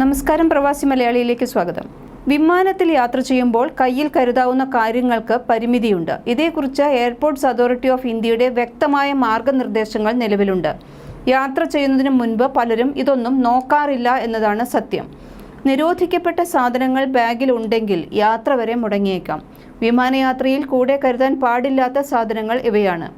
നമസ്കാരം പ്രവാസി മലയാളിയിലേക്ക് സ്വാഗതം. വിമാനത്തിൽ യാത്ര ചെയ്യുമ്പോൾ കയ്യിൽ കരുതാവുന്ന കാര്യങ്ങൾക്ക് പരിമിതിയുണ്ട്. ഇതേക്കുറിച്ച് എയർപോർട്ട്സ് അതോറിറ്റി ഓഫ് ഇന്ത്യയുടെ വ്യക്തമായ മാർഗനിർദ്ദേശങ്ങൾ നിലവിലുണ്ട്. യാത്ര ചെയ്യുന്നതിന് മുൻപ് പലരും ഇതൊന്നും നോക്കാറില്ല എന്നതാണ് സത്യം. നിരോധിക്കപ്പെട്ട സാധനങ്ങൾ ബാഗിൽ ഉണ്ടെങ്കിൽ യാത്ര വരെ മുടങ്ങിയേക്കാം. വിമാനയാത്രയിൽ കൂടെ കരുതാൻ പാടില്ലാത്ത സാധനങ്ങൾ ഇവയാണ്.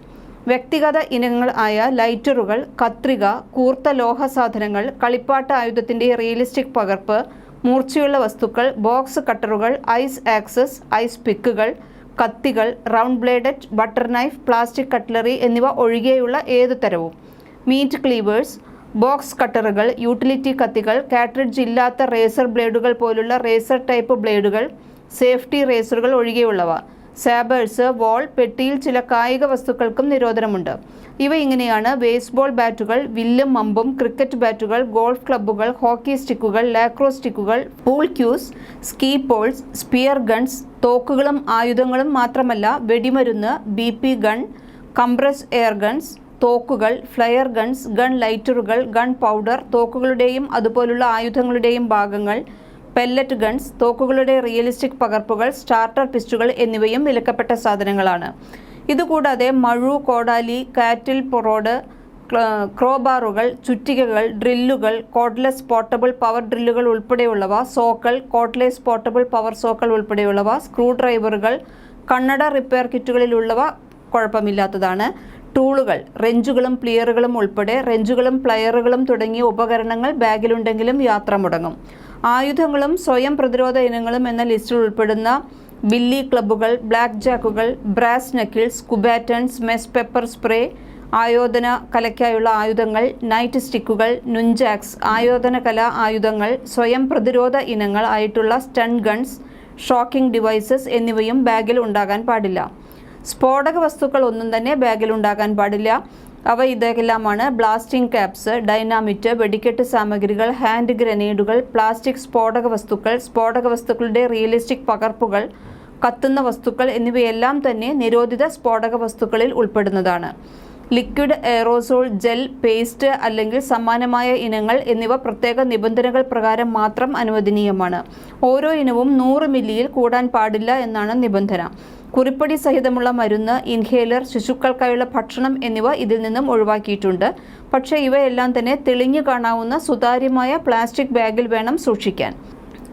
വ്യക്തിഗത ഇനങ്ങൾ ആയ ലൈറ്ററുകൾ കത്രിക കൂർത്ത ലോഹ സാധനങ്ങൾ കളിപ്പാട്ട ആയുധത്തിന്റെ റിയലിസ്റ്റിക് പകർപ്പ് മൂർച്ചയുള്ള വസ്തുക്കൾ ബോക്സ് കട്ടറുകൾ ഐസ് ആക്സസ് ഐസ് പിക്കുകൾ കത്തികൾ round bladed butter knife plastic cutlery എന്നിവ ഒഴികെയുള്ള ഏതു തരവും. മീറ്റ് ക്ലീവേഴ്സ് ബോക്സ് കട്ടറുകൾ യൂട്ടിലിറ്റി കത്തികൾ കാട്രിഡ്ജ് ഇല്ലാത്ത റേസർ ബ്ലേഡുകൾ പോലുള്ള റേസർ ടൈപ്പ് ബ്ലേഡുകൾ സേഫ്റ്റി റേസറുകൾ ഒഴികെയുള്ളവ. സാബേഴ്സ് വോൾ പെട്ടിയിൽ ചില കായിക വസ്തുക്കൾക്കും നിരോധനമുണ്ട്. ഇവ ഇങ്ങനെയാണ് ബേസ്ബോൾ ബാറ്റുകൾ വില്ലും മമ്പും ക്രിക്കറ്റ് ബാറ്റുകൾ ഗോൾഫ് ക്ലബ്ബുകൾ ഹോക്കി സ്റ്റിക്കുകൾ ലാക്രോ സ്റ്റിക്കുകൾ pool cues ski poles spear guns തോക്കുകളും ആയുധങ്ങളും മാത്രമല്ല വെടിമരുന്ന് B P gun compress air guns തോക്കുകൾ ഫ്ലയർ ഗൺസ് ഗൺ ലൈറ്ററുകൾ ഗൺ പൗഡർ തോക്കുകളുടെയും അതുപോലുള്ള ആയുധങ്ങളുടെയും ഭാഗങ്ങൾ പെല്ലറ്റ് ഗൺസ് തോക്കുകളുടെ റിയലിസ്റ്റിക് പകർപ്പുകൾ സ്റ്റാർട്ടർ പിസ്റ്റുകൾ എന്നിവയും വിലക്കപ്പെട്ട സാധനങ്ങളാണ്. ഇതുകൂടാതെ മഴു കോടാലി കാറ്റിൽ പൊറോഡ് ക്രോബാറുകൾ ചുറ്റികകൾ ഡ്രില്ലുകൾ കോഡ്ലെസ് പോർട്ടബിൾ പവർ ഡ്രില്ലുകൾ ഉൾപ്പെടെയുള്ളവ സോക്കൾ കോട്ട്ലെസ് പോർട്ടബിൾ പവർ സോക്കൾ ഉൾപ്പെടെയുള്ളവ സ്ക്രൂ ഡ്രൈവറുകൾ കണ്ണട റിപ്പയർ കിറ്റുകളിലുള്ളവ കുഴപ്പമില്ലാത്തതാണ്. ടൂളുകൾ റെഞ്ചുകളും പ്ലിയറുകളും ഉൾപ്പെടെ റെഞ്ചുകളും പ്ലയറുകളും തുടങ്ങിയ ഉപകരണങ്ങൾ ബാഗിലുണ്ടെങ്കിലും യാത്ര മുടങ്ങും. ആയുധങ്ങളും സ്വയം പ്രതിരോധ ഇനങ്ങളും എന്ന ലിസ്റ്റിൽ ഉൾപ്പെടുന്ന ബില്ലി ക്ലബ്ബുകൾ black ജാക്കുകൾ brass knuckles kubatons mace pepper spray ആയോധന കലയ്ക്കായുള്ള ആയുധങ്ങൾ നൈറ്റ് സ്റ്റിക്കുകൾ നുഞ്ചാക്സ് ആയോധന കല ആയുധങ്ങൾ സ്വയം പ്രതിരോധ ഇനങ്ങൾ ആയിട്ടുള്ള സ്റ്റൺ ഗൺസ് ഷോക്കിംഗ് ഡിവൈസസ് എന്നിവയും ബാഗിൽ ഉണ്ടാകാൻ പാടില്ല. സ്ഫോടക വസ്തുക്കൾ ഒന്നും തന്നെ ബാഗിൽ ഉണ്ടാകാൻ പാടില്ല. അവ ഇതെല്ലാമാണ് ബ്ലാസ്റ്റിംഗ് ക്യാപ്സ് ഡൈനാമിറ്റ് വെടിക്കെട്ട് സാമഗ്രികൾ ഹാൻഡ് ഗ്രനേഡുകൾ പ്ലാസ്റ്റിക് സ്ഫോടക വസ്തുക്കൾ സ്ഫോടക വസ്തുക്കളുടെ റിയലിസ്റ്റിക് പകർപ്പുകൾ കത്തുന്ന വസ്തുക്കൾ എന്നിവയെല്ലാം തന്നെ നിരോധിത സ്ഫോടക വസ്തുക്കളിൽ ഉൾപ്പെടുന്നതാണ്. ലിക്വിഡ് എയറോസോൾ ജെൽ പേസ്റ്റ് അല്ലെങ്കിൽ സമാനമായ ഇനങ്ങൾ എന്നിവ പ്രത്യേക നിബന്ധനകൾ പ്രകാരം മാത്രം അനുവദനീയമാണ്. ഓരോ ഇനവും നൂറ് മില്ലിയിൽ കൂടാൻ പാടില്ല എന്നാണ് നിബന്ധന. കുറിപ്പടി സഹിതമുള്ള മരുന്ന് ഇൻഹേലർ ശിശുക്കൾക്കായുള്ള ഭക്ഷണം എന്നിവ ഇതിൽ നിന്നും ഒഴിവാക്കിയിട്ടുണ്ട്. പക്ഷേ ഇവയെല്ലാം തന്നെ തെളിഞ്ഞു കാണാവുന്ന സുതാര്യമായ പ്ലാസ്റ്റിക് ബാഗിൽ വേണം സൂക്ഷിക്കാൻ.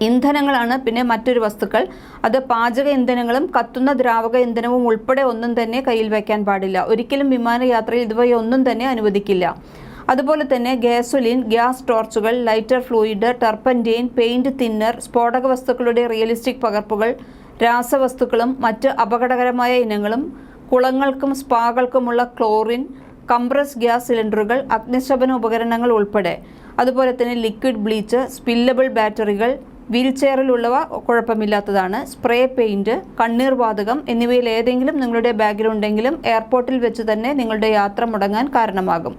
ഇന്ധനങ്ങളാണ് പിന്നെ മറ്റൊരു വസ്തുക്കൾ. അത് പാചക ഇന്ധനങ്ങളും കത്തുന്ന ദ്രാവക ഇന്ധനവും ഉൾപ്പെടെ ഒന്നും തന്നെ കയ്യിൽ വയ്ക്കാൻ പാടില്ല. ഒരിക്കലും വിമാനയാത്രയിൽ ഇതുവയൊന്നും തന്നെ അനുവദിക്കില്ല. അതുപോലെ തന്നെ gasoline gas ടോർച്ചുകൾ lighter fluid turpentine paint thinner സ്ഫോടക വസ്തുക്കളുടെ റിയലിസ്റ്റിക് പകർപ്പുകൾ രാസവസ്തുക്കളും മറ്റ് അപകടകരമായ ഇനങ്ങളും കുളങ്ങൾക്കും സ്പാകൾക്കുമുള്ള ക്ലോറിൻ കംപ്രസ് ഗ്യാസ് സിലിണ്ടറുകൾ അഗ്നിശമന ഉപകരണങ്ങൾ ഉൾപ്പെടെ. അതുപോലെ തന്നെ ലിക്വിഡ് ബ്ലീച്ച് സ്പില്ലബിൾ ബാറ്ററികൾ വീൽ ചെയറിലുള്ളവ കുഴപ്പമില്ലാത്തതാണ്. സ്പ്രേ പെയിന്റ് കണ്ണീർ വാതകം എന്നിവയിൽ ഏതെങ്കിലും നിങ്ങളുടെ ബാഗിലുണ്ടെങ്കിലും എയർപോർട്ടിൽ വെച്ച് തന്നെ നിങ്ങളുടെ യാത്ര മുടങ്ങാൻ കാരണമാകും.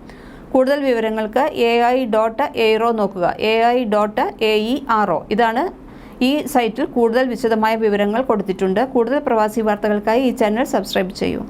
കൂടുതൽ വിവരങ്ങൾക്ക് എ ഐ ഡോട്ട് എയ്റോ നോക്കുക. A I dot A E R O ഇതാണ് ഈ സൈറ്റിൽ കൂടുതൽ വിശദമായ വിവരങ്ങൾ കൊടുത്തിട്ടുണ്ട്. കൂടുതൽ പ്രവാസി വാർത്തകൾക്കായി ഈ ചാനൽ സബ്സ്ക്രൈബ് ചെയ്യൂ.